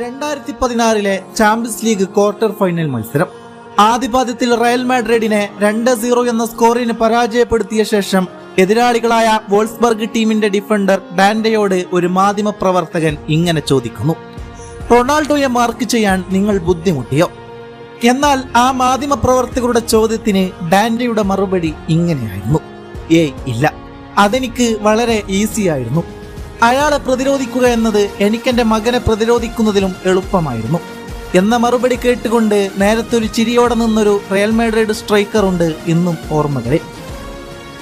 രണ്ടായിരത്തി പതിനാറിലെ champions league quarter final മത്സരം. ആദ്യപാദത്തിൽ റയൽ മാഡ്രിഡിനെ രണ്ട് സീറോ എന്ന സ്കോറിന് പരാജയപ്പെടുത്തിയ ശേഷം എതിരാളികളായ വോൾസ്ബർഗ് ടീമിന്റെ ഡിഫൻഡർ ഡാൻഡയോട് ഒരു മാധ്യമ പ്രവർത്തകൻ ഇങ്ങനെ ചോദിക്കുന്നു. റൊണാൾഡോയെ മാർക്ക് ചെയ്യാൻ നിങ്ങൾ ബുദ്ധിമുട്ടിയോ? എന്നാൽ ആ മാധ്യമ പ്രവർത്തകരുടെ ചോദ്യത്തിന് ഡാൻഡയുടെ മറുപടി ഇങ്ങനെയായിരുന്നു. ഏയ് ഇല്ല. അതെനിക്ക് വളരെ ഈസി ആയിരുന്നു. അയാളെ പ്രതിരോധിക്കുക എന്നത് എനിക്കെന്റെ മകനെ പ്രതിരോധിക്കുന്നതിലും എളുപ്പമായിരുന്നു. എന്ന മറുപടി കേട്ടുകൊണ്ട് നേരത്തെ ഒരു ചിരിയോടെ നിന്നൊരു റയൽ മാഡ്രിഡ് സ്ട്രൈക്കർ ഉണ്ട് ഇന്നും ഓർമ്മകളിൽ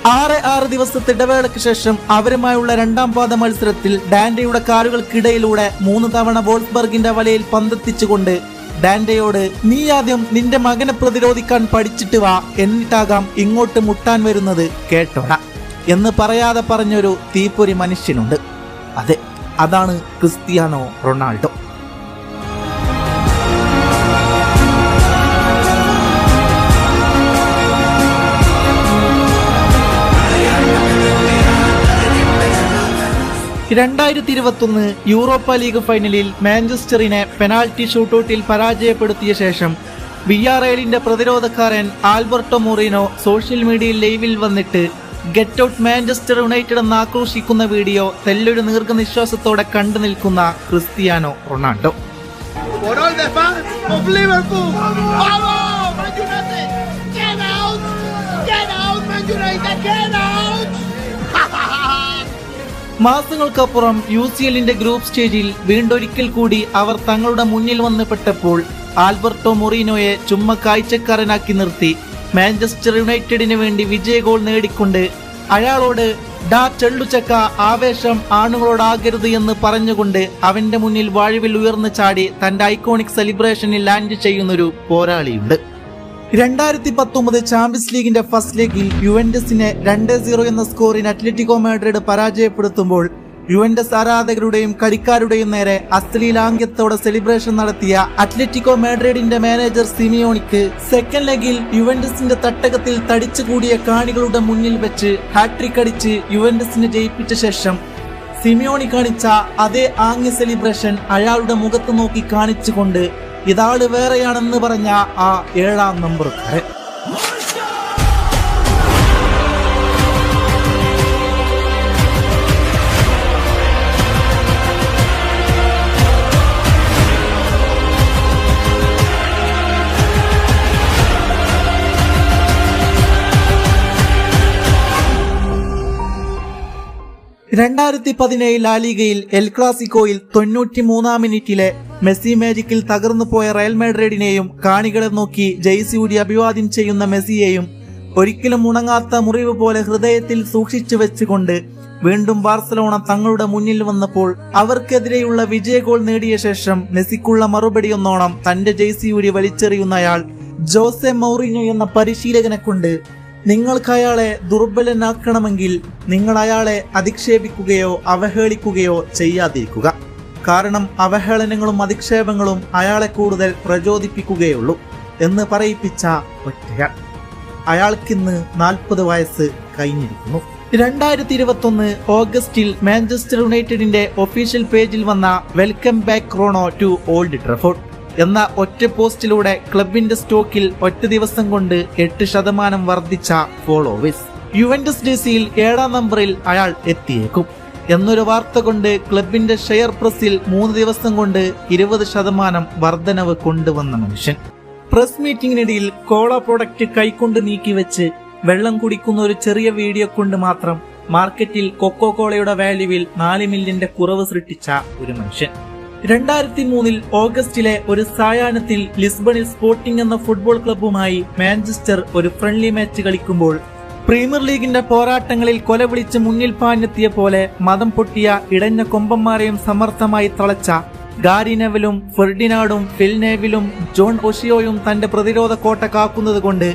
ആറ് ആറ് ദിവസത്തെ ഇടവേളയ്ക്ക് ശേഷം അവരുമായുള്ള രണ്ടാം പാദ മത്സരത്തിൽ ഡാൻഡയുടെ കാലുകൾക്കിടയിലൂടെ മൂന്ന് തവണ വോൾസ്ബർഗിന്റെ വലയിൽ പന്തെത്തിച്ചുകൊണ്ട് ഡാൻഡയോട് നീ ആദ്യം നിന്റെ മകനെ പ്രതിരോധിക്കാൻ പഠിച്ചിട്ട് വാ എന്നിട്ടാകാം ഇങ്ങോട്ട് മുട്ടാൻ വരുന്നത് കേട്ടോടാ. എന്ന് പറയാതെ പറഞ്ഞൊരു തീപ്പൊരി മനുഷ്യനുണ്ട്. അതെ അതാണ് ക്രിസ്ത്യാനോ റൊണാൾഡോ. രണ്ടായിരത്തി ഇരുപത്തൊന്ന് യൂറോപ്പ ലീഗ് ഫൈനലിൽ മാഞ്ചസ്റ്ററിനെ പെനാൽറ്റി ഷൂട്ടൌട്ടിൽ പരാജയപ്പെടുത്തിയ ശേഷം വി ആർ എല്ലിന്റെ പ്രതിരോധക്കാരൻ ആൽബർട്ടോ മൊറീനോ സോഷ്യൽ മീഡിയയിൽ ലൈവിൽ വന്നിട്ട് ഗെറ്റ് ഔട്ട് മാഞ്ചസ്റ്റർ യുണൈറ്റഡ് എന്ന് ആക്രോശിക്കുന്ന വീഡിയോ തെല്ലൊരു ദീർഘനിശ്വാസത്തോടെ കണ്ടു നിൽക്കുന്ന ക്രിസ്ത്യാനോ റൊണാൾഡോ. മാസങ്ങൾക്കപ്പുറം യു സി എല്ലിന്റെ ഗ്രൂപ്പ് സ്റ്റേജിൽ വീണ്ടൊരിക്കൽ കൂടി അവർ തങ്ങളുടെ മുന്നിൽ വന്ന് പെട്ടപ്പോൾ ആൽബർട്ടോ മൊറീനോയെ ചുമ്മാ കാഴ്ചക്കാരനാക്കി നിർത്തി. മാഞ്ചസ്റ്റർ യുണൈറ്റഡിന് വേണ്ടി വിജയ ഗോൾ നേടിക്കൊണ്ട് അയാളോട് ഡാ ചെള്ളുചക്ക ആവേശം ആണുങ്ങളോടാകരുത് എന്ന് പറഞ്ഞുകൊണ്ട് അവന്റെ മുന്നിൽ വാഴവിൽ ഉയർന്നു ചാടി തന്റെ ഐക്കോണിക് സെലിബ്രേഷനിൽ ലാൻഡ് ചെയ്യുന്നൊരു പോരാളിയുണ്ട്. രണ്ടായിരത്തി പത്തൊമ്പത് ചാമ്പ്യൻസ് ലീഗിന്റെ ഫസ്റ്റ് ലീഗിൽ യുവൻഡസിനെ രണ്ട് സീറോ എന്ന സ്കോറിന് അത്ലറ്റിക്കോ മാഡ്രിഡ് പരാജയപ്പെടുത്തുമ്പോൾ യുവന്റസ് ആരാധകരുടെയും കളിക്കാരുടെയും നേരെ അശ്ലീലാംഗ്യത്തോടെ സെലിബ്രേഷൻ നടത്തിയ അത്ലറ്റിക്കോ മാഡ്രിഡിന്റെ മാനേജർ സിമിയോണിക്ക് സെക്കൻഡ് ലെഗിൽ യുവന്റസിന്റെ തട്ടകത്തിൽ തടിച്ചുകൂടിയ കാണികളുടെ മുന്നിൽ വെച്ച് ഹാട്രിക് അടിച്ച് യുവന്റസിനെ ജയിപ്പിച്ച ശേഷം സിമിയോണി കാണിച്ച അതേ ആംഗ്യ സെലിബ്രേഷൻ അയാളുടെ മുഖത്ത് നോക്കി കാണിച്ചുകൊണ്ട് ഇതാൾ വേറെയാണെന്ന് പറഞ്ഞ ആ ഏഴാം നമ്പറുകാരൻ രണ്ടായിരത്തി പതിനേഴ് ലാലിഗയിൽ എൽ ക്ലാസിക്കോയിൽ തൊണ്ണൂറ്റി മൂന്നാം മിനിറ്റിലെ മെസ്സി മാജിക്കിൽ തകർന്നു പോയ റയൽ മാഡ്രിഡിനെയും കാണികളെ നോക്കി ജെയ്സി ഊടി അഭിവാദ്യം ചെയ്യുന്ന മെസ്സിയെയും ഒരിക്കലും ഉണങ്ങാത്ത മുറിവ് പോലെ ഹൃദയത്തിൽ സൂക്ഷിച്ചു വെച്ചുകൊണ്ട് വീണ്ടും ബാർസലോണ തങ്ങളുടെ മുന്നിൽ വന്നപ്പോൾ അവർക്കെതിരെയുള്ള വിജയ ഗോൾ നേടിയ ശേഷം മെസ്സിക്കുള്ള മറുപടിയൊന്നോണം തന്റെ ജെയ്സി ഊരി വലിച്ചെറിയുന്നയാൾ ജോസെ മൗറിഞ്ഞോ എന്ന പരിശീലകനെ കൊണ്ട് നിങ്ങൾക്ക് അയാളെ ദുർബലനാക്കണമെങ്കിൽ നിങ്ങൾ അയാളെ അധിക്ഷേപിക്കുകയോ അവഹേളിക്കുകയോ ചെയ്യാതിരിക്കുക. കാരണം അവഹേളനങ്ങളും അധിക്ഷേപങ്ങളും അയാളെ കൂടുതൽ പ്രചോദിപ്പിക്കുകയുള്ളൂ എന്ന് പറയിപ്പിച്ച ഒറ്റയാൾ. അയാൾക്കിന്ന് നാൽപ്പത് വയസ്സ് കഴിഞ്ഞിരിക്കുന്നു. രണ്ടായിരത്തി ഇരുപത്തൊന്ന് ഓഗസ്റ്റിൽ മാഞ്ചസ്റ്റർ യുണൈറ്റഡിന്റെ ഒഫീഷ്യൽ പേജിൽ വന്ന welcome back Crono to Old Trafford. എന്ന ഒറ്റ പോസ്റ്റിലൂടെ ക്ലബിന്റെ സ്റ്റോക്കിൽ ഒറ്റ ദിവസം കൊണ്ട് എട്ട് ശതമാനം വർദ്ധിച്ച ഫോളോവേഴ്സ്. യുവന്റസ് ഡിസിയിൽ ഏഴാം നമ്പറിൽ അയാൾ എത്തിയേക്കും. എന്നൊരു വാർത്ത കൊണ്ട് ക്ലബിന്റെ ഷെയർ പ്രസിൽ മൂന്ന് ദിവസം കൊണ്ട് ഇരുപത് ശതമാനം വർധനവ് കൊണ്ടുവന്ന മനുഷ്യൻ. പ്രസ് മീറ്റിംഗിനിടയിൽ കോള പ്രൊഡക്റ്റ് കൈകൊണ്ട് നീക്കിവെച്ച് വെള്ളം കുടിക്കുന്ന ഒരു ചെറിയ വീഡിയോ കൊണ്ട് മാത്രം മാർക്കറ്റിൽ കൊക്കോ കോളയുടെ വാല്യൂവിൽ നാല് മില്യന്റെ കുറവ് സൃഷ്ടിച്ച ഒരു മനുഷ്യൻ. രണ്ടായിരത്തി മൂന്നിൽ ഓഗസ്റ്റിലെ ഒരു സായാഹ്നത്തിൽ ലിസ്ബണിൽ സ്പോർട്ടിംഗ് എന്ന ഫുട്ബോൾ ക്ലബ്ബുമായി മാഞ്ചസ്റ്റർ ഒരു ഫ്രണ്ട്ലി മാച്ച് കളിക്കുമ്പോൾ പ്രീമിയർ ലീഗിന്റെ പോരാട്ടങ്ങളിൽ കൊല വിളിച്ച് മുന്നിൽ പാഞ്ഞെത്തിയ പോലെ മതം പൊട്ടിയ ഇടഞ്ഞ കൊമ്പന്മാരെയും സമർത്ഥമായി തളച്ച ഗാരിനെവലും ഫെർഡിനാഡും ഫിൽ നേവിലും ജോൺ ഒഷിയോയും തന്റെ പ്രതിരോധ കോട്ട കാക്കുന്നത് കൊണ്ട്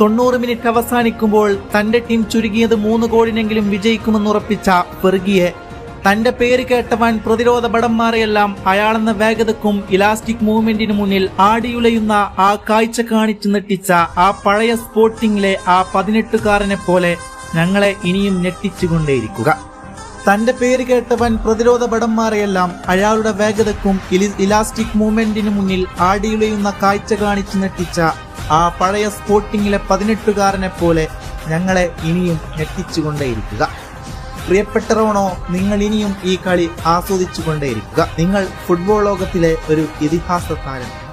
തൊണ്ണൂറ് മിനിറ്റ് അവസാനിക്കുമ്പോൾ തന്റെ ടീം ചുരുങ്ങിയത് മൂന്ന് ഗോളിനെങ്കിലും വിജയിക്കുമെന്നുറപ്പിച്ച ഫെർഗിയെ തന്റെ പേര് കേട്ടവൻ പ്രതിരോധ ഭടന്മാരെയെല്ലാം അയാളെന്ന വേഗതക്കും ഇലാസ്റ്റിക് മൂവ്മെന്റിന് മുന്നിൽ ആടിയുലയുന്ന ആ കാഴ്ച കാണിച്ചു നെട്ടിച്ച ആ പഴയ സ്പോർട്ടിംഗിലെ ആ പതിനെട്ടുകാരനെ പോലെ ഞങ്ങളെ ഇനിയും ഞെട്ടിച്ചുകൊണ്ടേയിരിക്കുക. തന്റെ പേര് കേട്ടവൻ പ്രതിരോധ ഭടന്മാരെയെല്ലാം അയാളുടെ വേഗതക്കും ഇലാസ്റ്റിക് മൂവ്മെന്റിന് മുന്നിൽ ആടിയുലയുന്ന കാഴ്ച കാണിച്ചു നെട്ടിച്ച ആ പഴയ സ്പോർട്ടിങ്ങിലെ പതിനെട്ടുകാരനെ പോലെ ഞങ്ങളെ ഇനിയും ഞെട്ടിച്ചുകൊണ്ടേയിരിക്കുക. പ്രിയപ്പെട്ട റോണോ നിങ്ങൾ ഇനിയും ഈ കളി ആസ്വദിച്ചുകൊണ്ടേയിരിക്കുക. നിങ്ങൾ ഫുട്ബോൾ ലോകത്തിലെ ഒരു ഇതിഹാസ താരം.